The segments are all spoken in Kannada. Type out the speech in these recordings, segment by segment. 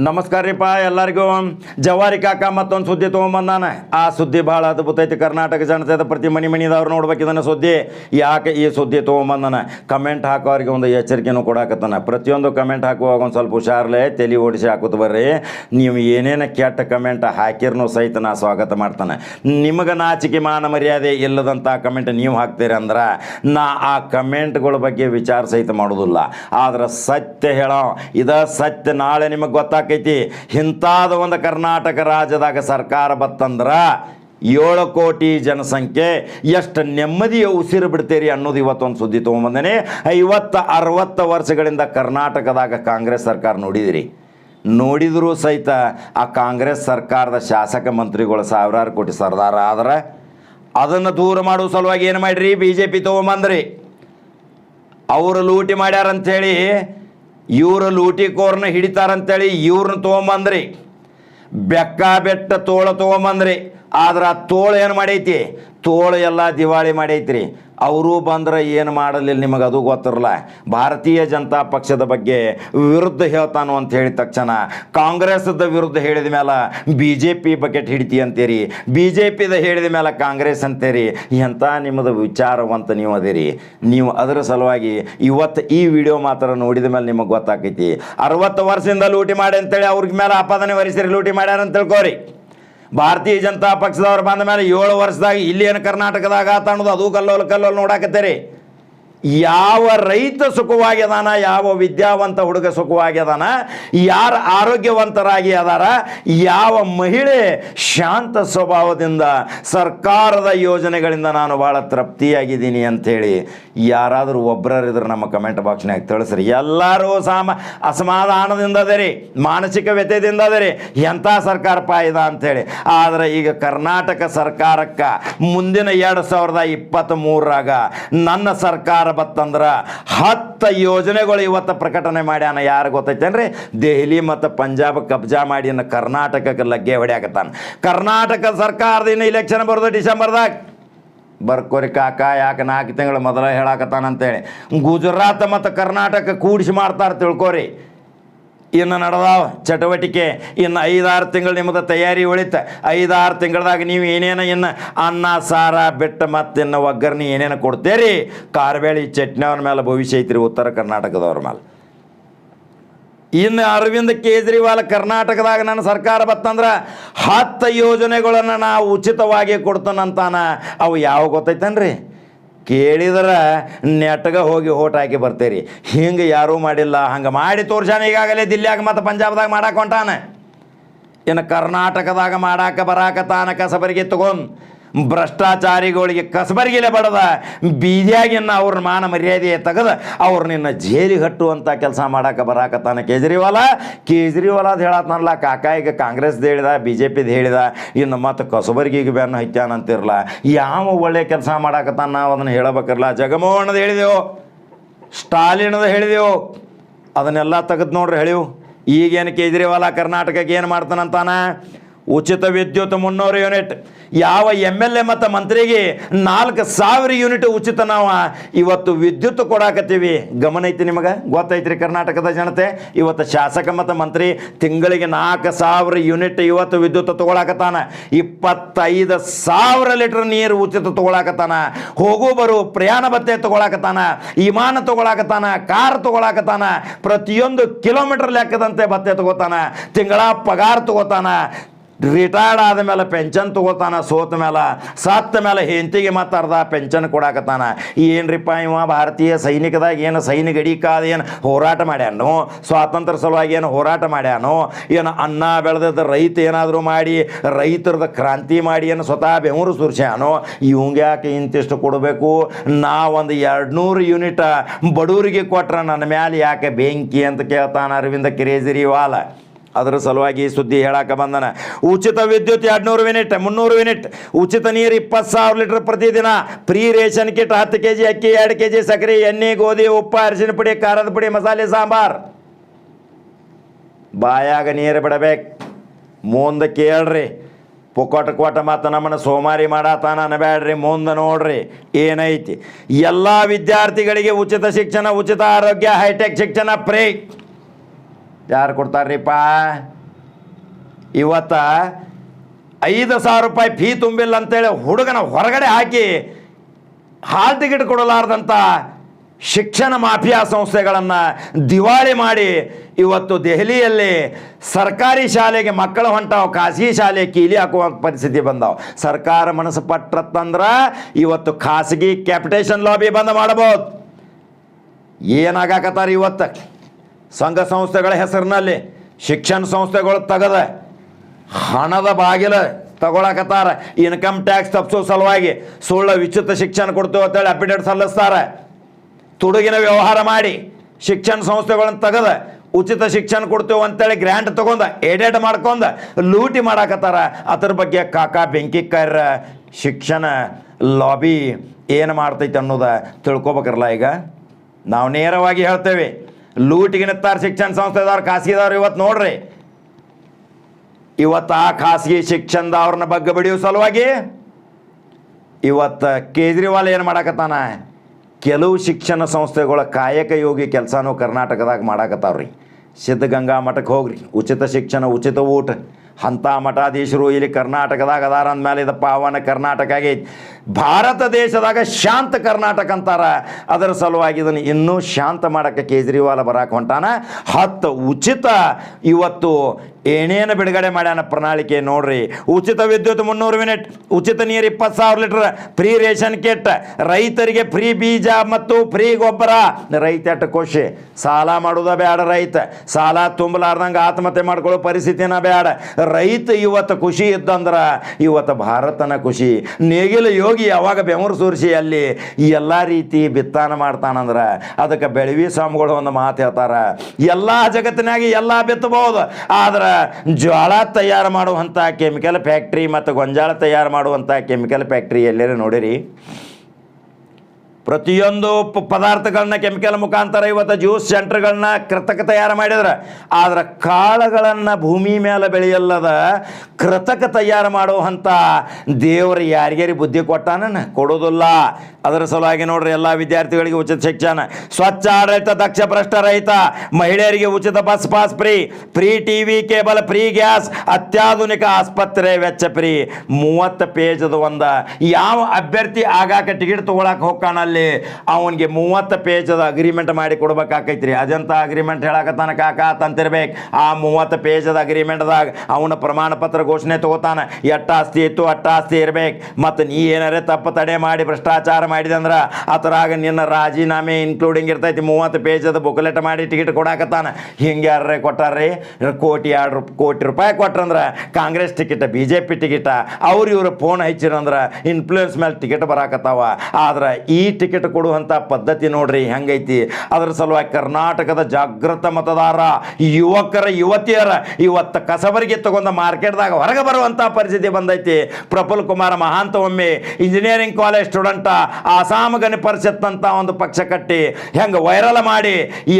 ನಮಸ್ಕಾರ ರೀಪ, ಎಲ್ಲರಿಗೂ. ಜವಾರಿ ಕಾಕ ಮತ್ತೊಂದು ಸುದ್ದಿ ತೊಗೊಂಬಂದಾನ. ಆ ಸುದ್ದಿ ಭಾಳ ಅದ್ಭುತ ಐತಿ. ಕರ್ನಾಟಕ ಜನತೆದ ಪ್ರತಿ ಮನೆ ಮನಿದವ್ರು ನೋಡ್ಬೇಕು ಇದನ್ನು ಸುದ್ದಿ. ಯಾಕೆ ಈ ಸುದ್ದಿ ತೊಗೊಂಬಂದಾನೆ? ಕಮೆಂಟ್ ಹಾಕೋರಿಗೆ ಒಂದು ಎಚ್ಚರಿಕೆನೂ ಕೊಡಾಕತ್ತಾನ. ಪ್ರತಿಯೊಂದು ಕಮೆಂಟ್ ಹಾಕುವಾಗ ಒಂದು ಸ್ವಲ್ಪ ಹುಷಾರ್ಲೆ ತಲೆ ಓಡಿಸಿ ಹಾಕುತ್ತ ಬರ್ರಿ. ನೀವು ಏನೇನು ಕೆಟ್ಟ ಕಮೆಂಟ್ ಹಾಕಿರ್ನೂ ಸಹಿತ ನಾ ಸ್ವಾಗತ ಮಾಡ್ತಾನೆ. ನಿಮಗೆ ನಾಚಿಕೆ ಮಾನ ಮರ್ಯಾದೆ ಇಲ್ಲದಂಥ ಕಮೆಂಟ್ ನೀವು ಹಾಕ್ತೀರಿ ಅಂದ್ರೆ, ನಾ ಆ ಕಮೆಂಟ್ಗಳ ಬಗ್ಗೆ ವಿಚಾರ ಸಹಿತ ಮಾಡೋದಿಲ್ಲ. ಆದ್ರೆ ಸತ್ಯ ಹೇಳೋ, ಇದ ಸತ್ಯ ನಾಳೆ ನಿಮಗೆ ಗೊತ್ತಾಕೈತಿ ಇಂಥಾದ ಒಂದು ಕರ್ನಾಟಕ ರಾಜ್ಯದಾಗ ಸರ್ಕಾರ ಬತ್ತಂದ್ರ ಏಳು ಕೋಟಿ ಜನಸಂಖ್ಯೆ, ಎಷ್ಟು ನೆಮ್ಮದಿಯ ಉಸಿರು ಬಿಡ್ತೀರಿ ಅನ್ನೋದು ಇವತ್ತೊಂದು ಸುದ್ದಿ ತೊಗೊಂಬಂದೇನೆ. ಐವತ್ತು ಅರವತ್ತು ವರ್ಷಗಳಿಂದ ಕರ್ನಾಟಕದಾಗ ಕಾಂಗ್ರೆಸ್ ಸರ್ಕಾರ ನೋಡಿದಿರಿ. ನೋಡಿದರೂ ಸಹಿತ ಆ ಕಾಂಗ್ರೆಸ್ ಸರ್ಕಾರದ ಶಾಸಕ ಮಂತ್ರಿಗಳು ಸಾವಿರಾರು ಕೋಟಿ ಸರ್ದಾರ ಆದ್ರೆ ಅದನ್ನು ದೂರ ಮಾಡೋ ಸಲುವಾಗಿ ಏನು ಮಾಡ್ರಿ? ಬಿ ಜೆ ಪಿ ತೊಗೊಂಬಂದ್ರಿ. ಅವರು ಲೂಟಿ ಮಾಡ್ಯಾರಂಥೇಳಿ ಇವರು ಲೂಟಿಕೋರ್ನ ಹಿಡಿತಾರಂತೇಳಿ ಇವ್ರನ್ನ ತೊಗೊಂಬಂದ್ರಿ. ಬೆಕ್ಕ ಬೆಟ್ಟ ತೋಳ ತೊಗೊಂಬಂದ್ರಿ. ಆದ್ರೆ ತೋಳು ಏನು ಮಾಡೈತಿ? ತೋಳು ಎಲ್ಲ ದಿವಾಳಿ ಮಾಡೈತ್ರಿ. ಅವರು ಬಂದ್ರೆ ಏನು ಮಾಡಲಿಲ್ಲ ನಿಮಗೆ ಅದು ಗೊತ್ತಿರಲ್ಲ. ಭಾರತೀಯ ಜನತಾ ಪಕ್ಷದ ಬಗ್ಗೆ ವಿರುದ್ಧ ಹೇಳ್ತಾನು ಅಂತ ಹೇಳಿದ ತಕ್ಷಣ ಕಾಂಗ್ರೆಸ್ದ ವಿರುದ್ಧ ಹೇಳಿದ ಮೇಲೆ ಬಿ ಜೆ ಪಿ ಬಕೆಟ್ ಹಿಡಿತಿ ಅಂತೀರಿ. ಬಿ ಜೆ ಪಿದ ಹೇಳಿದ ಮೇಲೆ ಕಾಂಗ್ರೆಸ್ ಅಂತೀರಿ. ಎಂಥ ನಿಮ್ಮದು ವಿಚಾರವಂತ ನೀವು ಅದಿರಿ. ನೀವು ಅದರ ಸಲುವಾಗಿ ಇವತ್ತು ಈ ವಿಡಿಯೋ ಮಾತ್ರ ನೋಡಿದ ಮೇಲೆ ನಿಮಗೆ ಗೊತ್ತಾಕೈತಿ. ಅರವತ್ತು ವರ್ಷದಿಂದ ಲೂಟಿ ಮಾಡಿ ಅಂತೇಳಿ ಅವ್ರಿಗೆ ಮೇಲೆ ಆಪಾದನೆ ವರಿಸಿರಿ, ಲೂಟಿ ಮಾಡ್ಯಾರ ಅಂತ ತಿಳ್ಕೊರಿ. ಭಾರತೀಯ ಜನತಾ ಪಕ್ಷದವ್ರು ಬಂದ ಮೇಲೆ ಏಳು ವರ್ಷದಾಗ ಇಲ್ಲಿ ಏನು ಕರ್ನಾಟಕದಾಗ ಆತ ಅನ್ನೋದು, ಅದು ಕಲ್ಲೋಲು ಕಲ್ಲೋಲು ನೋಡಾಕತ್ತೀರಿ. ಯಾವ ರೈತ ಸುಖವಾಗಿ ಅದಾನ, ಯಾವ ವಿದ್ಯಾವಂತ ಹುಡುಗ ಸುಖವಾಗಿ ಅದಾನ, ಯಾರು ಆರೋಗ್ಯವಂತರಾಗಿ ಅದಾರ, ಯಾವ ಮಹಿಳೆ ಶಾಂತ ಸ್ವಭಾವದಿಂದ ಸರ್ಕಾರದ ಯೋಜನೆಗಳಿಂದ ನಾನು ಭಾಳ ತೃಪ್ತಿಯಾಗಿದ್ದೀನಿ ಅಂಥೇಳಿ ಯಾರಾದರೂ ಒಬ್ಬರಿದ್ರೆ ನಮ್ಮ ಕಮೆಂಟ್ ಬಾಕ್ಸ್ನಾಗ ತಿಳಿಸ್ರಿ. ಎಲ್ಲರೂ ಸಾಮ ಅಸಮಾಧಾನದಿಂದ ಅದರಿ, ಮಾನಸಿಕ ವ್ಯತ್ಯದಿಂದ ಅದರಿ, ಎಂಥ ಸರ್ಕಾರ ಇದ ಅಂಥೇಳಿ. ಆದರೆ ಈಗ ಕರ್ನಾಟಕ ಸರ್ಕಾರಕ್ಕೆ ಮುಂದಿನ ಎರಡು ಸಾವಿರದ ಇಪ್ಪತ್ತ್ ಮೂರರಾಗ ನನ್ನ ಸರ್ಕಾರ ಬತ್ತಂದ್ರೆ ಹತ್ತು ಯೋಜನೆಗಳು ಇವತ್ತು ಪ್ರಕಟಣೆ ಮಾಡ್ಯಾನ. ಯಾರು ಗೊತ್ತೈತೇನ್ರಿ? ದೆಹಲಿ ಮತ್ತು ಪಂಜಾಬ್ ಕಬ್ಜಾ ಮಾಡಿ ಕರ್ನಾಟಕಕ್ಕೆ ಲಗ್ಗೆ ಹೊಡ್ಯಾಕತ್ತಾನ. ಕರ್ನಾಟಕ ಸರ್ಕಾರದಿಂದ ಇಲೆಕ್ಷನ್ ಬರೋದು ಡಿಸೆಂಬರ್ದಾಗ. ಬರ್ಕೋರಿ ಕಾಕ, ಯಾಕೆ ನಾಲ್ಕು ತಿಂಗಳು ಮೊದಲ ಹೇಳಾಕತ್ತಾನಂತೇಳಿ. ಗುಜರಾತ್ ಮತ್ತು ಕರ್ನಾಟಕ ಕೂಡಿಸಿ ಮಾಡ್ತಾರೆ ತಿಳ್ಕೊರಿ. ಇನ್ನು ನಡೆದಾವ. ಚಟುವಟಿಕೆ ಇನ್ನು ಐದಾರು ತಿಂಗಳು ನಿಮ್ಮದು ತಯಾರಿ ಉಳಿತ. ಐದಾರು ತಿಂಗಳದಾಗ ನೀವು ಏನೇನು ಇನ್ನು ಅನ್ನ, ಸಾರ, ಬಿಟ್ಟು ಮತ್ತು ಇನ್ನು ಒಗ್ಗರಣೆ ಏನೇನು ಕೊಡ್ತೇರಿ? ಕಾರ್ಬೇಳಿ ಚಟ್ನಿ ಅವ್ರ ಮೇಲೆ ಭವಿಷ್ಯ ಐತ್ರಿ ಉತ್ತರ ಕರ್ನಾಟಕದವ್ರ ಮೇಲೆ ಇನ್ನು ಅರವಿಂದ್ ಕೇಜ್ರಿವಾಲ್ ಕರ್ನಾಟಕದಾಗ ನನ್ನ ಸರ್ಕಾರ ಬತ್ತಂದ್ರೆ ಹತ್ತು ಯೋಜನೆಗಳನ್ನು ನಾವು ಉಚಿತವಾಗಿ ಕೊಡ್ತಾನಂತಾನ. ಅವು ಯಾವ ಗೊತ್ತೈತೇನ್ರಿ? ಕೇಳಿದ್ರೆ ನೆಟ್ಗೆ ಹೋಗಿ ಓಟ್ ಹಾಕಿ ಬರ್ತೀರಿ. ಹಿಂಗೆ ಯಾರೂ ಮಾಡಿಲ್ಲ, ಹಂಗೆ ಮಾಡಿ ತೋರ್ಸಾನ ಈಗಾಗಲೇ ದಿಲ್ಲಿಯಾಗ ಮತ್ತು ಪಂಜಾಬ್ದಾಗ ಮಾಡಾಕ ಹೊಂಟಾನ. ಇನ್ನು ಕರ್ನಾಟಕದಾಗ ಮಾಡಾಕ ಬರಾಕತಾನ ಕಸಬರಿಗೆ ತಗೊಂಡು ಭ್ರಷ್ಟಾಚಾರಿಗಳಿಗೆ ಕಸಬರಿಗಿಲೆ ಬಡದ ಬೀದಿಯಾಗಿನ್ನ ಅವ್ರ ಮಾನ ಮರ್ಯಾದೆ ತೆಗೆದು ಅವ್ರು ನಿನ್ನ ಜೇಲಿ ಹಟ್ಟುವಂಥ ಕೆಲಸ ಮಾಡಕ್ಕೆ ಬರಾಕತ್ತಾನೆ ಕೇಜ್ರಿವಾಲ ಕೇಜ್ರಿವಾಲ? ಅದು ಹೇಳತ್ತನಲ್ಲ ಕಾಕ ಈಗ ಕಾಂಗ್ರೆಸ್ದು ಹೇಳಿದ ಬಿ ಜೆ ಪಿದು ಹೇಳಿದ, ಇನ್ನು ಮತ್ತು ಕಸಬರಿಗಿಗೆ ಬೆನ್ನು ಹತ್ಯಾನಂತಿರಲ್ಲ ಯಾವ ಒಳ್ಳೆ ಕೆಲಸ ಮಾಡಾಕತ್ತಾನ ನಾವು ಅದನ್ನು ಹೇಳಬೇಕಿರಲ್ಲ ಜಗಮೋಹನದ ಹೇಳಿದೆವು, ಸ್ಟಾಲಿನದ ಹೇಳಿದೆವು, ಅದನ್ನೆಲ್ಲ ತೆಗೆದು ನೋಡ್ರಿ ಹೇಳಿವು. ಈಗೇನು ಕೇಜ್ರಿವಾಲ ಕರ್ನಾಟಕಕ್ಕೆ ಏನು ಮಾಡ್ತಾನಂತಾನ? ಉಚಿತ ವಿದ್ಯುತ್ ಮುನ್ನೂರು ಯೂನಿಟ್. ಯಾವ ಎಂ ಎಲ್ ಎ ಮತ್ತು ಮಂತ್ರಿಗೆ ನಾಲ್ಕು ಸಾವಿರ ಯೂನಿಟ್ ಉಚಿತ ನಾವು ಇವತ್ತು ವಿದ್ಯುತ್ ಕೊಡಾಕತ್ತೀವಿ. ಗಮನ ಐತಿ ನಿಮಗೆ? ಗೊತ್ತೈತ್ರಿ ಕರ್ನಾಟಕದ ಜನತೆ? ಇವತ್ತು ಶಾಸಕ ಮತ್ತು ಮಂತ್ರಿ ತಿಂಗಳಿಗೆ ನಾಲ್ಕು ಸಾವಿರ ಯೂನಿಟ್ ಇವತ್ತು ವಿದ್ಯುತ್ ತಗೊಳಕತ್ತಾನ. ಇಪ್ಪತ್ತೈದು ಸಾವಿರ ಲೀಟರ್ ನೀರು ಉಚಿತ ತಗೊಳಕತ್ತಾನ. ಹೋಗು ಬರು, ಪ್ರಯಾಣ ಭತ್ತೆ ತಗೊಳಕತ್ತಾನ. ವಿಮಾನ ತಗೊಳಕತ್ತಾನ. ಕಾರ್ ತಗೊಳಕತ್ತಾನ. ಪ್ರತಿಯೊಂದು ಕಿಲೋಮೀಟರ್ ಲೆಕ್ಕದಂತೆ ಭತ್ತೆ ತಗೋತಾನ. ತಿಂಗಳ ಪಗಾರ ತಗೋತಾನ. ರಿಟೈರ್ಡ್ ಆದ ಮೇಲೆ ಪೆನ್ಷನ್ ತಗೋತಾನ, ಸೋತ ಮೇಲೆ, ಸತ್ತ ಮೇಲೆ ಹೆಂಡತಿಗೆ ಮತ್ತು ಅರ್ಧ ಪೆನ್ಷನ್ ಕೊಡಾಕತ್ತಾನ. ಏನ್ರಿಪ್ಪ ಇವ ಭಾರತೀಯ ಸೈನಿಕದಾಗ ಏನು ಸೈನಿಕ ಅಡಿಕಾದ ಏನು ಹೋರಾಟ ಮಾಡ್ಯಾನು, ಸ್ವಾತಂತ್ರ್ಯ ಸಲುವಾಗಿ ಏನು ಹೋರಾಟ ಮಾಡ್ಯಾನು, ಏನು ಅನ್ನ ಬೆಳೆದದ ರೈತ ಏನಾದರೂ ಮಾಡಿ, ರೈತರದ ಕ್ರಾಂತಿ ಮಾಡಿ ಏನು ಸ್ವತಃ ಬೆವರು ಸುರ್ಸ್ಯಾನು, ಇವಂಗೆ ಯಾಕೆ ಇಂತಿಷ್ಟು ಕೊಡಬೇಕು? ನಾ ಒಂದು ನೂರು ಯೂನಿಟ್ ಬಡವರಿಗೆ ಕೊಟ್ರೆ ನನ್ನ ಮ್ಯಾಲೆ ಯಾಕೆ ಬೆಂಕಿ ಅಂತ ಕೇಳ್ತಾನ ಅರವಿಂದ ಕೇಜ್ರಿವಾಲ್. ಅದರ ಸಲುವಾಗಿ ಸುದ್ದಿ ಹೇಳಕ್ಕೆ ಬಂದನ. ಉಚಿತ ವಿದ್ಯುತ್ ಎರಡ್ನೂರು ಯೂನಿಟ್, ಮುನ್ನೂರು ಯೂನಿಟ್, ಉಚಿತ ನೀರು ಇಪ್ಪತ್ತು ಸಾವಿರ ಲೀಟರ್ ಪ್ರತಿದಿನ, ಫ್ರೀ ರೇಷನ್ ಕಿಟ್ ಹತ್ತು ಕೆ ಜಿ ಅಕ್ಕಿ ಎರಡು ಕೆ ಜಿ ಸಕ್ಕರೆ ಎಣ್ಣೆ, ಗೋಧಿ, ಉಪ್ಪು, ಅರಿಶಿನ ಪುಡಿ, ಖಾರದ ಪುಡಿ, ಮಸಾಲೆ, ಸಾಂಬಾರ್. ಬಾಯಾಗ ನೀರು ಬಿಡಬೇಕು. ಮುಂದೆ ಕೇಳ್ರಿ ಪುಕೋಟ ಕೋಟ ಮತ್ತು ನಮ್ಮನ್ನು ಸೋಮಾರಿ ಮಾಡತಾನ ಅನಬೇಡ್ರಿ ಮುಂದೆ ನೋಡ್ರಿ. ಏನೈತಿ? ಎಲ್ಲ ವಿದ್ಯಾರ್ಥಿಗಳಿಗೆ ಉಚಿತ ಶಿಕ್ಷಣ, ಉಚಿತ ಆರೋಗ್ಯ, ಹೈಟೆಕ್ ಶಿಕ್ಷಣ ಫ್ರೀ. ಯಾರು ಕೊಡ್ತಾರ್ರಿಪ್ಪ? ಇವತ್ತ ಐದು ಸಾವಿರ ರೂಪಾಯಿ ಫೀ ತುಂಬಿಲ್ಲ ಅಂತೇಳಿ ಹುಡುಗನ ಹೊರಗಡೆ ಹಾಕಿ ಹಾಲ್ ಟಿಕೆಟ್ ಕೊಡಲಾರ್ದಂಥ ಶಿಕ್ಷಣ ಮಾಫಿಯಾ ಸಂಸ್ಥೆಗಳನ್ನು ದಿವಾಳಿ ಮಾಡಿ ಇವತ್ತು ದೆಹಲಿಯಲ್ಲಿ ಸರ್ಕಾರಿ ಶಾಲೆಗೆ ಮಕ್ಕಳು ಹೊಂಟಾವು, ಖಾಸಗಿ ಶಾಲೆ ಕೀಲಿ ಹಾಕುವ ಪರಿಸ್ಥಿತಿ ಬಂದಾವೆ. ಸರ್ಕಾರ ಮನಸ್ಸು ಪಟ್ಟತ್ತಂದ್ರೆ ಇವತ್ತು ಖಾಸಗಿ ಕ್ಯಾಪಿಟೇಷನ್ ಲಾಬಿ ಬಂದ್ ಮಾಡಬಹುದು ಏನಾಗಾಕತ್ತಾರ ಇವತ್ತು? ಸಂಘ ಸಂಸ್ಥೆಗಳ ಹೆಸರಿನಲ್ಲಿ ಶಿಕ್ಷಣ ಸಂಸ್ಥೆಗಳು ತೆಗೆದ ಹಣದ ಬಾಗಿಲು ತಗೊಳಕತ್ತಾರ. ಇನ್ಕಮ್ ಟ್ಯಾಕ್ಸ್ ತಪ್ಪಿಸೋ ಸಲುವಾಗಿ ಸುಳ್ಳು ವಿಚಿತ್ರ ಶಿಕ್ಷಣ ಕೊಡ್ತೇವೆ ಅಂತೇಳಿ ಅಪಿಡೇಟ್ ಸಲ್ಲಿಸ್ತಾರೆ. ತುಡುಗಿನ ವ್ಯವಹಾರ ಮಾಡಿ ಶಿಕ್ಷಣ ಸಂಸ್ಥೆಗಳನ್ನು ತೆಗೆದ ಉಚಿತ ಶಿಕ್ಷಣ ಕೊಡ್ತೇವೆ ಅಂತೇಳಿ ಗ್ರ್ಯಾಂಟ್ ತಗೊಂಡ ಎಡೆಡ್ ಮಾಡ್ಕೊಂಡ, ಲೂಟಿ ಮಾಡಾಕತ್ತಾರ. ಅದ್ರ ಬಗ್ಗೆ ಕಾಕಾ ಬೆಂಕಿ ಕರ್ರ ಶಿಕ್ಷಣ ಲಾಬಿ ಏನು ಮಾಡ್ತೈತೆ ಅನ್ನೋದ ತಿಳ್ಕೊಬೇಕಲ್ಲ ಈಗ? ನಾವು ನೇರವಾಗಿ ಹೇಳ್ತೇವೆ. ಲೂಟಿಗೆ ನೆತ್ತಾರೆ ಶಿಕ್ಷಣ ಸಂಸ್ಥೆದವ್ರು ಖಾಸಗಿದವ್ರು ಇವತ್ತು ನೋಡ್ರಿ. ಇವತ್ತು ಆ ಖಾಸಗಿ ಶಿಕ್ಷಣದವ್ರನ್ನ ಬಗ್ಗೆ ಬಿಡಿಯೋ ಸಲುವಾಗಿ ಇವತ್ತು ಕೇಜ್ರಿವಾಲ್ ಏನು ಮಾಡಾಕತ್ತಾನ? ಕೆಲವು ಶಿಕ್ಷಣ ಸಂಸ್ಥೆಗಳ ಕಾಯಕ ಯೋಗಿ ಕೆಲಸನೂ ಕರ್ನಾಟಕದಾಗ ಮಾಡಾಕತ್ತಾವ್ರಿ. ಸಿದ್ಧಗಂಗಾ ಮಠಕ್ಕೆ ಹೋಗ್ರಿ. ಉಚಿತ ಶಿಕ್ಷಣ, ಉಚಿತ ಊಟ. ಅಂಥ ಮಠಾಧೀಶರು ಇಲ್ಲಿ ಕರ್ನಾಟಕದಾಗ ಅದಾರ ಅಂದಮೇಲೆ ಇದು ಪಾವನ ಕರ್ನಾಟಕ ಆಗೈತಿ. ಭಾರತ ದೇಶದಾಗ ಶಾಂತ ಕರ್ನಾಟಕ ಅಂತಾರ. ಅದರ ಸಲುವಾಗಿ ಇದನ್ನು ಇನ್ನೂ ಶಾಂತ ಮಾಡೋಕ್ಕೆ ಕೇಜ್ರಿವಾಲ ಬರಕ್ಕೆ ಹೊಂಟಾನ. ಹತ್ತು ಉಚಿತ ಇವತ್ತು ಏನೇನು ಬಿಡುಗಡೆ ಮಾಡ್ಯಾನ ಪ್ರಣಾಳಿಕೆ ನೋಡ್ರಿ. ಉಚಿತ ವಿದ್ಯುತ್ ಮುನ್ನೂರು ಯೂನಿಟ್ ಉಚಿತ ನೀರು ಇಪ್ಪತ್ತು ಸಾವಿರ ಲೀಟರ್ ಫ್ರೀ ರೇಷನ್ ಕಿಟ್, ರೈತರಿಗೆ ಫ್ರೀ ಬೀಜ ಮತ್ತು ಫ್ರೀ ಗೊಬ್ಬರ. ರೈತ ಎಟ್ಟು ಖುಷಿ. ಸಾಲ ಮಾಡೋದ ಬೇಡ ರೈತ. ಸಾಲ ತುಂಬಲಾರ್ದಂಗೆ ಆತ್ಮಹತ್ಯೆ ಮಾಡ್ಕೊಳ್ಳೋ ಪರಿಸ್ಥಿತಿನ ಬೇಡ ರೈತ ಇವತ್ತು ಖುಷಿ ಇದ್ದಂದ್ರೆ ಇವತ್ತು ಭಾರತನ ಖುಷಿ. ನೇಗಿಲು ಯೋಗಿ ಯಾವಾಗ ಬೆವರು ಸುರಿಸಿ ಅಲ್ಲಿ ಎಲ್ಲ ರೀತಿ ಬಿತ್ತಾನ ಮಾಡ್ತಾನಂದ್ರೆ. ಅದಕ್ಕೆ ಬೆಳವಿ ಸ್ವಾಮಿಗಳು ಒಂದು ಮಾತು ಹೇಳ್ತಾರ. ಎಲ್ಲ ಜಗತ್ತಿನಾಗಿ ಎಲ್ಲ ಬಿತ್ತಬಹುದು. ಆದ್ರೆ ಜ್ವಾಳ ತಯಾರು ಮಾಡುವಂಥ ಕೆಮಿಕಲ್ ಫ್ಯಾಕ್ಟ್ರಿ ಮತ್ತು ಗೊಂಜಾಳ ತಯಾರು ಮಾಡುವಂಥ ಕೆಮಿಕಲ್ ಫ್ಯಾಕ್ಟ್ರಿ ಎಲ್ಲೇ ನೋಡಿರಿ? ಪ್ರತಿಯೊಂದು ಪದಾರ್ಥಗಳನ್ನ ಕೆಮಿಕಲ್ ಮುಖಾಂತರ ಇವತ್ತು ಜ್ಯೂಸ್ ಸೆಂಟರ್ಗಳನ್ನ ಕೃತಕ ತಯಾರು ಮಾಡಿದ್ರೆ ಆದ್ರೆ ಕಾಳುಗಳನ್ನು ಭೂಮಿ ಮೇಲೆ ಬೆಳೆಯಲ್ಲದ ಕೃತಕ ತಯಾರು ಮಾಡುವಂಥ ದೇವರು ಯಾರಿಗಾರಿ ಬುದ್ಧಿ ಕೊಟ್ಟಾನ ಕೊಡೋದಿಲ್ಲ. ಅದರ ಸಲುವಾಗಿ ನೋಡ್ರಿ, ಎಲ್ಲ ವಿದ್ಯಾರ್ಥಿಗಳಿಗೆ ಉಚಿತ ಶಿಕ್ಷಣ. ಸ್ವಚ್ಛ ಆಡಳಿತ, ದಕ್ಷ ಭ್ರಷ್ಟ ರಹಿತ, ಮಹಿಳೆಯರಿಗೆ ಉಚಿತ bus pass free free TV cable, free gas, ಅತ್ಯಾಧುನಿಕ ಆಸ್ಪತ್ರೆ ವೆಚ್ಚ ಫ್ರೀ. ಮೂವತ್ತು ಪೇಜದ ಒಂದು. ಯಾವ ಅಭ್ಯರ್ಥಿ ಆಗಾಕ ಟಿಕೆಟ್ ತೊಗೊಳಕ್ಕೆ ಹೋಗ್ಕಾಣ ಅವನಿಗೆ ಮೂವತ್ತು ಪೇಜದ ಅಗ್ರಿಮೆಂಟ್ ಮಾಡಿ ಕೊಡ್ಬೇಕಾಕೈತ್ರಿ. ಅದಂತ ಅಗ್ರಿಮೆಂಟ್ ಹೇಳಕತ್ತಾನ ಕಾಕ ತಂತಿರ್ಬೇಕು ಆ ಮೂವತ್ತು ಪೇಜದ ಅಗ್ರಿಮೆಂಟ್ದಾಗ ಅವನ ಪ್ರಮಾಣ ಪತ್ರ ಘೋಷಣೆ ತಗೋತಾನೆ. ಎಟ್ಟ ಆಸ್ತಿ ಇತ್ತು, ಅಟ್ಟ ಆಸ್ತಿ ಇರ್ಬೇಕು. ಮತ್ತು ನೀ ಏನಾರೇ ತಪ್ಪು ತಡೆ ಮಾಡಿ ಭ್ರಷ್ಟಾಚಾರ ಮಾಡಿದೆ ಅಂದ್ರೆ ಅದರಾಗ ನಿನ್ನ ರಾಜೀನಾಮೆ ಇನ್ಕ್ಲೂಡಿಂಗ್ ಇರ್ತೈತಿ. ಮೂವತ್ತು ಪೇಜದ ಬುಕ್ಲೆಟ್ ಮಾಡಿ ಟಿಕೆಟ್ ಕೊಡಾಕತ್ತಾನ. ಹಿಂಗೆ ಯಾರೇ ಕೊಟ್ಟಾರ್ರಿ? ಕೋಟಿ ಎರಡು ರೂಪ್, ಕೋಟಿ ರೂಪಾಯಿ ಕೊಟ್ರಂದ್ರೆ Congress ticket B J P ticket ಅವ್ರು ಇವ್ರು ಫೋನ್ ಹಚ್ಚಿರಂದ್ರೆ ಇನ್ಫ್ಲೂಯೆನ್ಸ್ ಮೇಲೆ ಟಿಕೆಟ್ ಬರಾಕತ್ತಾವ. ಆದ್ರೆ ಈ ಟಿಕೆಟ್ ಕೊಡುವಂಥ ಪದ್ಧತಿ ನೋಡ್ರಿ, ಹೆಂಗೈತಿ? ಅದರ ಸಲುವಾಗಿ ಕರ್ನಾಟಕದ ಜಾಗೃತ ಮತದಾರ ಯುವಕರ ಯುವತಿಯರ ಇವತ್ತು ಕಸಬರಿಗೆ ತಗೊಂಡ ಮಾರ್ಕೆಟ್ದಾಗ ಹೊರಗೆ ಬರುವಂಥ ಪರಿಸ್ಥಿತಿ ಬಂದೈತಿ. ಪ್ರಫುಲ್ ಕುಮಾರ್ ಮಹಾಂತ ಒಮ್ಮೆ ಇಂಜಿನಿಯರಿಂಗ್ ಕಾಲೇಜ್ ಸ್ಟೂಡೆಂಟ ಆಸಾಮ ಗಣಿ ಪರಿಷತ್ ಅಂತ ಒಂದು ಪಕ್ಷ ಕಟ್ಟಿ, ಹೆಂಗೆ ವೈರಲ್ ಮಾಡಿ, ಈ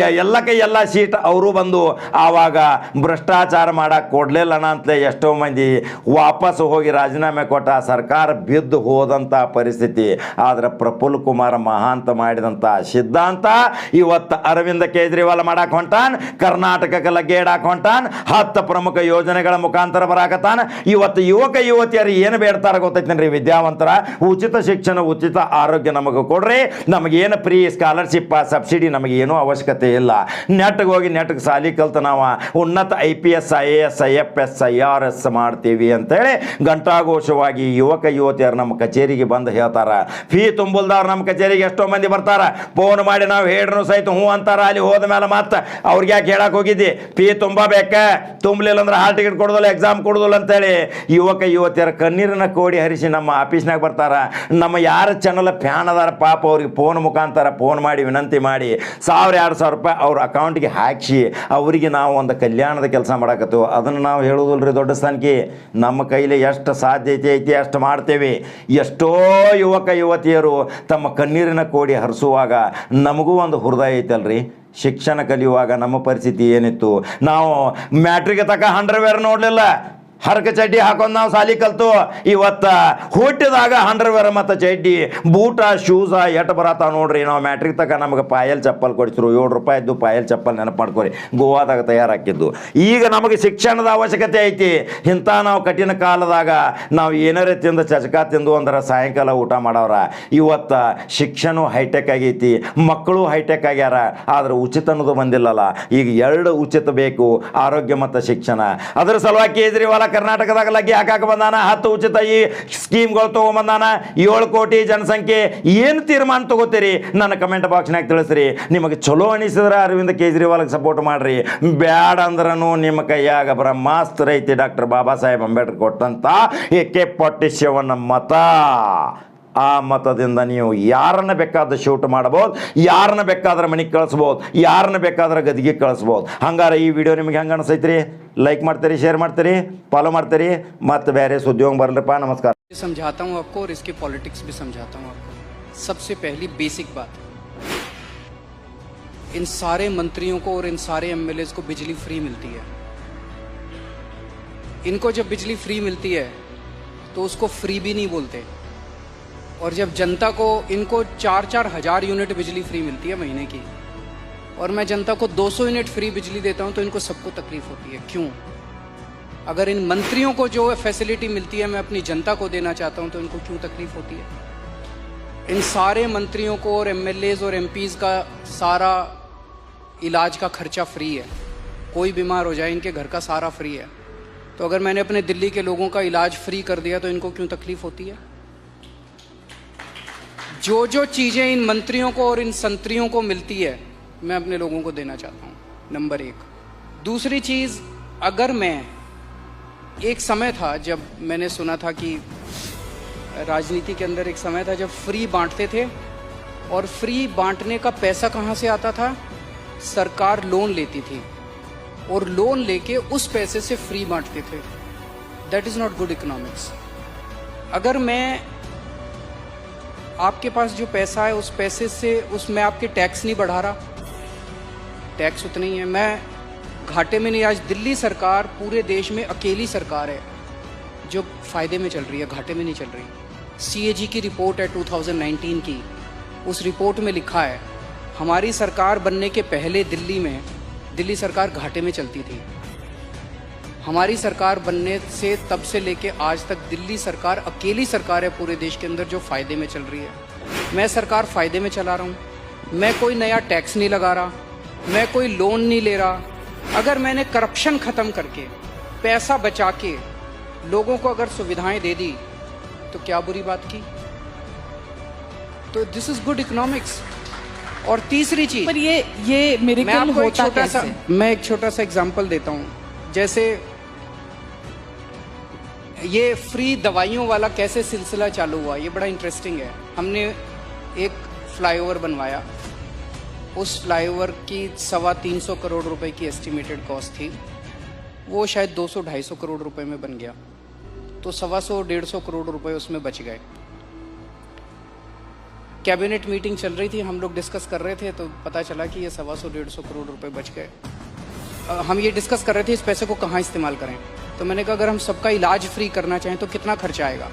ಕೈ ಎಲ್ಲ ಸೀಟ್ ಅವರು ಬಂದು ಆವಾಗ ಭ್ರಷ್ಟಾಚಾರ ಮಾಡಕ್ಕೆ ಕೊಡಲಿಲ್ಲ ಅಂತಲೇ ಎಷ್ಟೋ ಮಂದಿ ವಾಪಸ್ ಹೋಗಿ ರಾಜೀನಾಮೆ ಕೊಟ್ಟ ಸರ್ಕಾರ ಬಿದ್ದು ಹೋದಂಥ ಪರಿಸ್ಥಿತಿ. ಆದರೆ ಪ್ರಫುಲ್ ಕುಮಾರ್ ಮಹಾಂತ ಮಾಡಿದಂಥ ಸಿದ್ಧಾಂತ ಇವತ್ತು ಅರವಿಂದ ಕೇಜ್ರಿವಾಲ್ ಮಾಡಕ್ಕೆ ಹೊಂಟಾನ್, ಕರ್ನಾಟಕಕ್ಕೆ ಲಗ್ಗೇಡಾಕ್ ಹೊಂಟಾನ್, ಹತ್ತು ಪ್ರಮುಖ ಯೋಜನೆಗಳ ಮುಖಾಂತರ ಬರಾಕತ್ತಾನ. ಇವತ್ತು ಯುವಕ ಯುವತಿಯರು ಏನು ಬೇಡ್ತಾರ ಗೊತ್ತೈತೇನ್ರಿ ವಿದ್ಯಾವಂತರ? ಉಚಿತ ಶಿಕ್ಷಣ, ಉಚಿತ ಆರೋಗ್ಯ ನಮಗೆ ಕೊಡ್ರಿ. ನಮಗೇನು ಫ್ರೀ ಸ್ಕಾಲರ್ಶಿಪ್, ಸಬ್ಸಿಡಿ ನಮಗೇನೂ ಅವಶ್ಯಕತೆ ಇಲ್ಲ. ನೆಟ್ಗೆ ಹೋಗಿ ನೆಟ್ಗೆ ಸಾಲಿ ಕಲ್ತ ನಾವು ಉನ್ನತ I P S, I A S I F S, I R S ಮಾಡ್ತೀವಿ ಅಂತೇಳಿ ಘಂಟಾಘೋಷವಾಗಿ ಯುವಕ ಯುವತಿಯರು ನಮ್ಮ ಕಚೇರಿಗೆ ಬಂದು ಹೇಳ್ತಾರ. ಫೀ ತುಂಬಲ್ದಾರ ನಮ್ಮ ಕಚೇರಿಗೆ ಎಷ್ಟೋ ಮಂದಿ ಬರ್ತಾರ. ಫೋನ್ ಮಾಡಿ ನಾವು ಹೇಳ್ರು ಸಹಿತ ಹ್ಞೂ ಅಂತಾರ. ಅಲ್ಲಿ ಹೋದ ಮೇಲೆ ಮತ್ತೆ ಅವ್ರಿಗೆ ಯಾಕೆ ಹೇಳಕ್ ಹೋಗಿದ್ದಿ? ಫೀ ತುಂಬಬೇಕ ತುಂಬಲಿಲ್ಲ ಅಂದ್ರೆ ಹಾಲ್ ಟಿಕೆಟ್ ಕೊಡೋದಿಲ್ಲ ಎಕ್ಸಾಮ್ ಕೊಡೋದಿಲ್ಲ ಅಂತೇಳಿ. ಯುವಕ, ಯುವತಿಯರ ಕಣ್ಣೀರನ್ನ ಕೋಡಿ ಹರಿಸಿ ನಮ್ಮ ಆಫೀಸ್ನಾಗ ಬರ್ತಾರ. ನಮ್ಮ ಯಾರ ಚಾನಲ್ ಫ್ಯಾನ್ ಅದಾರ ಪಾಪ ಅವ್ರಿಗೆ ಫೋನ್ ಮುಖಾಂತರ ಫೋನ್ ಮಾಡಿ ವಿನಂತಿ ಮಾಡಿ ಸಾವಿರ, ಎರಡು ಸಾವಿರ ರೂಪಾಯಿ ಅವ್ರ ಅಕೌಂಟ್ಗೆ ಹಾಕಿಸಿ ಅವರಿಗೆ ನಾವು ಒಂದು ಕಲ್ಯಾಣದ ಕೆಲಸ ಮಾಡಕತ್ತು ಅದನ್ನು ನಾವು ಹೇಳೋದಿಲ್ರಿ ದೊಡ್ಡ ಸ್ಥಾನಕ್ಕೆ. ನಮ್ಮ ಕೈಲಿ ಎಷ್ಟು ಸಾಧ್ಯತೆ ಐತಿ ಅಷ್ಟು ಮಾಡ್ತೇವೆ. ಎಷ್ಟೋ ಯುವಕ, ಯುವತಿಯರು ತಮ್ಮ ಕಣ್ಣೀರಿನ ಕೋಡಿ ಹರಿಸುವಾಗ ನಮಗೂ ಒಂದು ಹೃದಯ ಐತಲ್ರಿ? ಶಿಕ್ಷಣ ಕಲಿಯುವಾಗ ನಮ್ಮ ಪರಿಸ್ಥಿತಿ ಏನಿತ್ತು? ನಾವು ಮ್ಯಾಟ್ರಿಗೆ ತಕ್ಕ ಅಂಡರ್ವೇರ್ ನೋಡಲಿಲ್ಲ. ಹರಕ ಚಡ್ಡಿ ಹಾಕೊಂಡು ನಾವು ಸಾಲಿ ಕಲ್ತು. ಇವತ್ತ ಹುಟ್ಟಿದಾಗ ಹಂಡ್ರವೇರ್ ಮತ್ತು ಚಡ್ಡಿ. ಬೂಟ, ಶೂಸ, ಎಟ್ ಬರತಾವ ನೋಡ್ರಿ. ನಾವು ಮ್ಯಾಟ್ರಿಕ್ ತಕ ನಮಗೆ ಪಾಯಲ್ ಚಪ್ಪಲ್ ಕೊಡಿಸಿರು ಏಳು ರೂಪಾಯಿದ್ದು ಪಾಯಲ್ ಚಪ್ಪಲ್ ನೆನಪು ಮಾಡ್ಕೊರಿ. ಗೋವಾದಾಗ ತಯಾರಾಕಿದ್ದು. ಈಗ ನಮಗೆ ಶಿಕ್ಷಣದ ಅವಶ್ಯಕತೆ ಐತಿ. ಇಂಥ ನಾವು ಕಠಿಣ ಕಾಲದಾಗ ನಾವು ಏನಾರ ತಿಂದು ಚಚಕ ತಿಂದು ಅಂದ್ರೆ ಸಾಯಂಕಾಲ ಊಟ ಮಾಡವ್ರ. ಇವತ್ತ ಶಿಕ್ಷಣ ಹೈಟೆಕ್ ಆಗೈತಿ. ಮಕ್ಕಳು ಹೈಟೆಕ್ ಆಗ್ಯಾರ. ಆದ್ರೆ ಉಚಿತ ಅನ್ನೋದು ಬಂದಿಲ್ಲಲ್ಲ. ಈಗ ಎರಡು ಉಚಿತ ಬೇಕು. ಆರೋಗ್ಯ ಮತ್ತು ಶಿಕ್ಷಣ. ಅದರ ಸಲುವಾಗಿ ಕೇಜ್ರಿವಾಲ ಕರ್ನಾಟಕದಾಗ ಲಗ್ಗೆ ಹಾಕಾಕ ಬಂದಾನ. ಹತ್ತು ಉಚಿತ ಈ ಸ್ಕೀಮ್ಗಳು ತೊಗೊಂಬಂದಾನ. ಏಳು ಕೋಟಿ ಜನಸಂಖ್ಯೆ. ಏನು ತೀರ್ಮಾನ ತಗೋತೀರಿ? ನನ್ನ ಕಮೆಂಟ್ ಬಾಕ್ಸ್ನಾಗ ತಿಳಿಸ್ರಿ. ನಿಮಗೆ ಚಲೋ ಅನಿಸಿದ್ರೆ ಅರವಿಂದ್ ಕೇಜ್ರಿವಾಲ್ಗೆ ಸಪೋರ್ಟ್ ಮಾಡ್ರಿ. ಬ್ಯಾಡ ಅಂದ್ರೂ ನಿಮ್ಮ ಕೈಯಾಗ ಬ್ರಹ್ಮಾಸ್ತ್ರ ಐತಿ ಡಾಕ್ಟರ್ ಬಾಬಾ ಸಾಹೇಬ್ ಅಂಬೇಡ್ಕರ್ ಕೊಟ್ಟಂತ ಕೆ ಪಟ್ಟಿಶ್ಯವನ್ನ ಮತ? ಆ ಮತದಿಂದ ನೀವು ಯಾರನ್ನ ಬೇಕಾದ್ರೆ ಶೂಟ್ ಮಾಡ್ಬೋದು ಯಾರನ್ನ ಬೇಕಾದ್ರೆ ಮನೆಗೆ ಕಳಿಸ್ಬೋದು ಯಾರನ್ನ ಬೇಕಾದ್ರೆ ಗದಿಗೆ ಕಳಿಸ್ಬೋದು ಹಂಗಾರೆ ಈ ವಿಡಿಯೋ ನಿಮ್ಗೆ ಹೆಂಗೆ ಅನಿಸೈತ್ರಿ ಲೈಕ್ ಮಾಡ್ತೀರಿ ಶೇರ್ ಮಾಡ್ತೀರಿ ಫಾಲೋ ಮಾಡ್ತೀರಿ ಮತ್ತು ಬೇರೆ ಸುದ್ದಿ ಬರ್ಲಪ್ಪ ನಮಸ್ಕಾರ समझाता हूँ आपको और इसकी पॉलिटिक्स भी समझाता हूँ आपको सबसे पहली बेसिक बात इन सारे मंत्रियों को और इन सारे एमएलए को बिजली फ्री मिलती है इनको जब बिजली फ्री मिलती है तो उसको फ्री भी नहीं बोलते और जब जनता को इनको चार चार हज़ार यूनिट बिजली फ्री मिलती है महीने की, और मैं जनता को 200 यूनिट फ्री बिजली देता हूँ तो इनको सबको तकलीफ़ होती है। क्यों? अगर इन मंत्रियों को जो फैसिलिटी मिलती है, मैं अपनी जनता को देना चाहता हूँ तो इनको क्यों तकलीफ़ होती है? इन सारे मंत्रियों को और एमएलए और एमपीज का सारा इलाज का खर्चा फ्री है। कोई बीमार हो जाए, इनके घर का सारा फ्री है। तो अगर मैंने अपने दिल्ली के लोगों का इलाज फ्री कर दिया तो इनको क्यों तकलीफ़ होती है? जो जो चीज़ें इन मंत्रियों को और इन संतरियों को मिलती है, मैं अपने लोगों को देना चाहता हूँ। नंबर एक। दूसरी चीज़, अगर मैं, एक समय था जब मैंने सुना था कि राजनीति के अंदर एक समय था जब फ्री बांटते थे, और फ्री बांटने का पैसा कहाँ से आता था? सरकार लोन लेती थी, और लोन लेके उस पैसे से फ्री बांटते थे। That is not good economics अगर मैं आपके पास जो पैसा है, उस पैसे से उस उसमें आपके टैक्स नहीं बढ़ा रहा। टैक्स उतने ही है। मैं घाटे में नहीं, आज दिल्ली सरकार पूरे देश में अकेली सरकार है, जो फ़ायदे में चल रही है, घाटे में नहीं चल रही। CAG की रिपोर्ट है 2019 की। उस रिपोर्ट में लिखा है, हमारी सरकार बनने के पहले दिल्ली में, दिल्ली सरकार घाटे में चलती थी। हमारी सरकार बनने से तब से लेके आज तक दिल्ली सरकार अकेली सरकार है पूरे देश के अंदर जो फ़ायदे में चल रही है। मैं सरकार फ़ायदे में चला रहा हूँ। मैं कोई नया टैक्स नहीं लगा रहा। मैं कोई लोन नहीं ले रहा। अगर मैंने करप्शन खत्म करके पैसा बचा के लोगों को अगर सुविधाएँ दे दी तो क्या बुरी बात की? तो दिस इज़ गुड इकोनॉमिक्स और तीसरी चीज़ पर ये ये मेरे मैं आपको एक छोटा सा मैं एक छोटा सा एग्जांपल देता हूँ। जैसे ये फ्री दवाइयों वाला कैसे सिलसिला चालू हुआ, ये बड़ा इंटरेस्टिंग है। हमने एक फ्लाईओवर बनवाया। उस फ्लाईओवर की सवा तीन सौ करोड़ रुपए की एस्टिमेटेड कॉस्ट थी। वो शायद दो सौ ढाई सौ करोड़ रुपए में बन गया। तो सवा सौ, डेढ़ सौ करोड़ रुपए उसमें बच गए। कैबिनेट मीटिंग चल रही थी, हम लोग डिस्कस कर रहे थे तो पता चला कि ये सवा सौ, डेढ़ सौ करोड़ रुपए बच गए। हम ये डिस्कस कर रहे थे, इस पैसे को कहाँ इस्तेमाल करें? तो मैंने कहा, अगर हम सबका इलाज फ्री करना चाहें तो कितना खर्चा आएगा?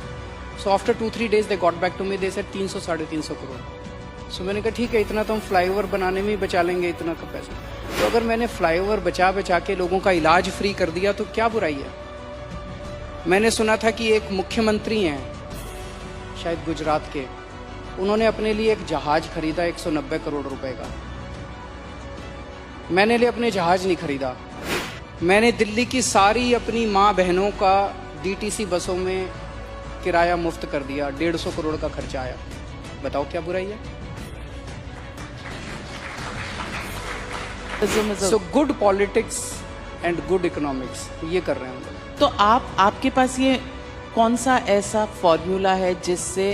So after two three days they got back to me they said तीन सौ, साढ़े तीन सौ करोड़। सो मैंने कहा, ठीक है, इतना तो हम फ्लाईओवर बनाने में ही बचा लेंगे, इतना का पैसा। तो अगर मैंने फ्लाईओवर बचा बचा के लोगों का इलाज फ्री कर दिया तो क्या बुराई है? मैंने सुना था कि एक मुख्यमंत्री हैं, शायद गुजरात के। उन्होंने अपने लिए एक जहाज़ खरीदा 190 करोड़ रुपए का। मैंने लिए अपने जहाज़ नहीं खरीदा। मैंने दिल्ली की सारी अपनी माँ बहनों का डीटीसी बसों में किराया मुफ़्त कर दिया डेढ़ सौ करोड़ का खर्चा आया। बताओ क्या बुराई है? So good politics and good economics ये कर रहे हैं हम तो आप आपके पास ये कौन सा ऐसा फॉर्मूला है जिससे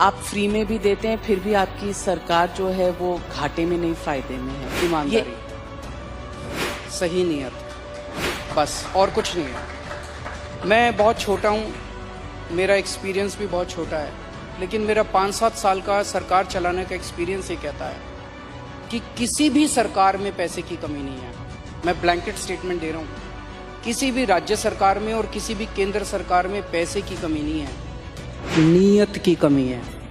आप फ्री में भी देते हैं फिर भी आपकी सरकार जो है वो घाटे में नहीं फ़ायदे में है? ईमानदारी। सही नियत। बस, और कुछ नहीं है। मैं बहुत छोटा हूँ, मेरा एक्सपीरियंस भी बहुत छोटा है, लेकिन मेरा पाँच सात साल का सरकार चलाने का एक्सपीरियंस ये कहता है कि किसी भी सरकार में पैसे की कमी नहीं है। मैं ब्लैंकेट स्टेटमेंट दे रहा हूँ। किसी भी राज्य सरकार में और किसी भी केंद्र सरकार में पैसे की कमी नहीं है। नीयत की कमी है।